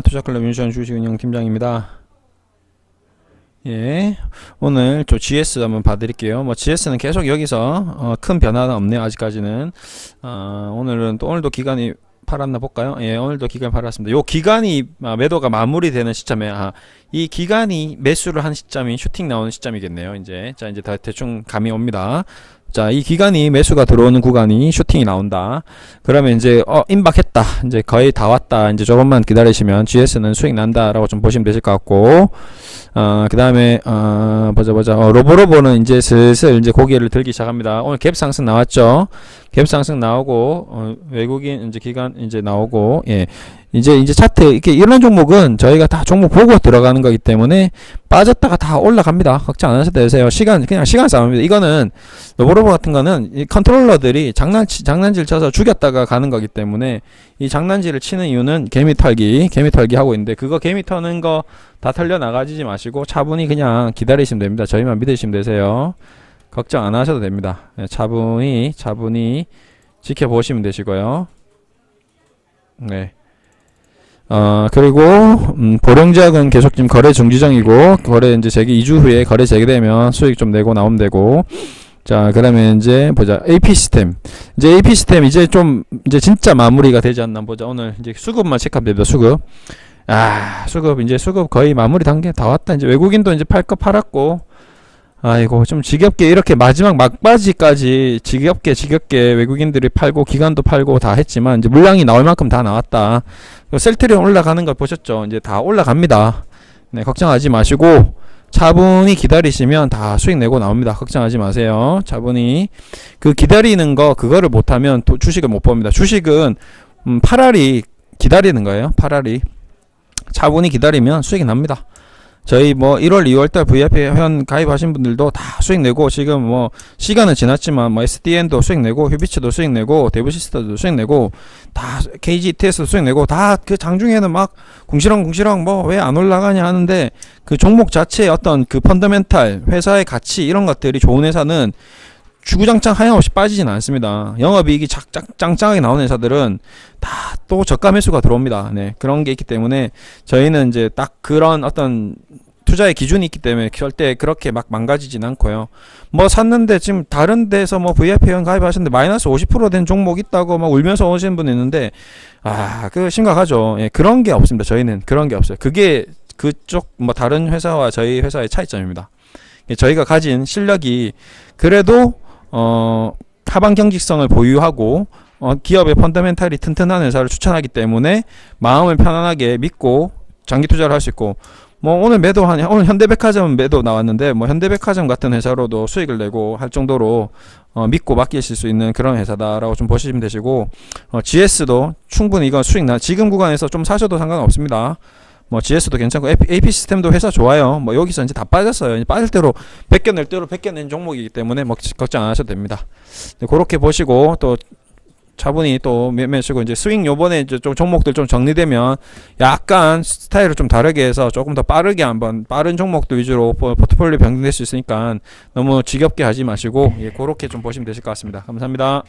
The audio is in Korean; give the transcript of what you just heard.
투자클럽 윤시원 주식운영 팀장입니다. 예, 오늘 저 GS 한번 봐드릴게요. 뭐 GS는 계속 여기서 어, 큰 변화는 없네요. 아직까지는. 어, 오늘은 또 오늘도 기간이 팔았나 볼까요? 예, 오늘도 기간 팔았습니다. 요 기간이 아, 매도가 마무리되는 시점에 아, 이 기간이 매수를 한 시점이 슈팅 나오는 시점이겠네요. 이제 자 이제 다 대충 감이 옵니다. 자, 이 기간이 매수가 들어오는 구간이 슈팅이 나온다. 그러면 이제 어 임박했다. 이제 거의 다 왔다. 이제 조금만 기다리시면 GS는 수익 난다라고 좀 보시면 되실 것 같고. 어, 그다음에 어 보자 보자. 어, 로보로보는 이제 슬슬 이제 고개를 들기 시작합니다. 오늘 갭 상승 나왔죠. 갭 상승 나오고 어, 외국인 이제 기간 이제 나오고 예. 이제 이제 차트 이렇게 이런 종목은 저희가 다 종목 보고 들어가는 거기 때문에 빠졌다가 다 올라갑니다. 걱정 안 하셔도 되세요. 시간 그냥 시간 싸움입니다. 이거는 로보로보 같은 거는 이 컨트롤러들이 장난치 장난질 쳐서 죽였다가 가는 거기 때문에 이 장난질을 치는 이유는 개미 털기, 개미 털기 하고 있는데 그거 개미 터는 거 다 털려 나가지지 마시고 차분히 그냥 기다리시면 됩니다. 저희만 믿으시면 되세요. 걱정 안 하셔도 됩니다. 네, 차분히 차분히 지켜보시면 되시고요. 네. 어, 그리고, 음, 보령지역은 계속 지금 거래 중지정이고, 거래 이제 재개, 2주 후에 거래 재개되면 수익 좀 내고 나오면 되고, 자, 그러면 이제 보자. AP 시스템. 이제 AP 시스템 이제 좀, 이제 진짜 마무리가 되지 않나 보자. 오늘 이제 수급만 체크하면 됩니다. 수급. 아, 수급, 이제 수급 거의 마무리 단계 다 왔다. 이제 외국인도 이제 팔 거 팔았고, 아이고, 좀 지겹게 이렇게 마지막 막바지까지 지겹게 지겹게 외국인들이 팔고, 기관도 팔고 다 했지만, 이제 물량이 나올 만큼 다 나왔다. 셀트리온 올라가는 걸 보셨죠? 이제 다 올라갑니다. 네, 걱정하지 마시고 차분히 기다리시면 다 수익 내고 나옵니다. 걱정하지 마세요. 차분히 그 기다리는 거 그거를 못하면 또 주식을 못 봅니다. 주식은 음, 파라리 기다리는 거예요. 파라리 차분히 기다리면 수익이 납니다. 저희 뭐 1월, 2월 달 VIP 회원 가입하신 분들도 다 수익 내고 지금 뭐 시간은 지났지만 뭐 SDN도 수익 내고 휴비츠도 수익 내고 데브시스터도 수익 내고 다 KGTS도 수익 내고 다 그 장중에는 막 궁시렁 궁시렁 뭐 왜 안 올라가냐 하는데 그 종목 자체의 어떤 그 펀더멘탈 회사의 가치 이런 것들이 좋은 회사는 주구장창 하염없이 빠지진 않습니다. 영업이익이 짱짱짱하게 나오는 회사들은 다 또 저가 매수가 들어옵니다. 네 그런 게 있기 때문에 저희는 이제 딱 그런 어떤 투자의 기준이 있기 때문에 절대 그렇게 막 망가지진 않고요. 뭐 샀는데 지금 다른 데서 뭐 VIP 회원 가입하셨는데 마이너스 50%된 종목 있다고 막 울면서 오시는 분 있는데 아 그 심각하죠. 예, 그런 게 없습니다. 저희는 그런 게 없어요. 그게 그쪽 뭐 다른 회사와 저희 회사의 차이점입니다. 예, 저희가 가진 실력이 그래도 어 하방 경직성을 보유하고 어, 기업의 펀더멘탈이 튼튼한 회사를 추천하기 때문에 마음을 편안하게 믿고 장기 투자를 할 수 있고 뭐 오늘 매도한 오늘 현대백화점 매도 나왔는데 뭐 현대백화점 같은 회사로도 수익을 내고 할 정도로 어, 믿고 맡기실 수 있는 그런 회사다라고 좀 보시면 되시고 어, GS도 충분히 이건 수익 나 지금 구간에서 좀 사셔도 상관없습니다. 뭐 GS도 괜찮고 AP, 시스템도 회사 좋아요. 뭐 여기서 이제 다 빠졌어요. 이제 빠질 대로 벗겨낼 대로 벗겨낸 종목이기 때문에 뭐 걱정 안 하셔도 됩니다. 네, 그렇게 보시고 또 차분히 또 매매시고 이제 스윙 요번에 이제 좀 종목들 좀 정리되면 약간 스타일을 좀 다르게 해서 조금 더 빠르게 한번 빠른 종목들 위주로 포- 포트폴리오 변경될 수 있으니까 너무 지겹게 하지 마시고 예, 그렇게 좀 보시면 되실 것 같습니다. 감사합니다.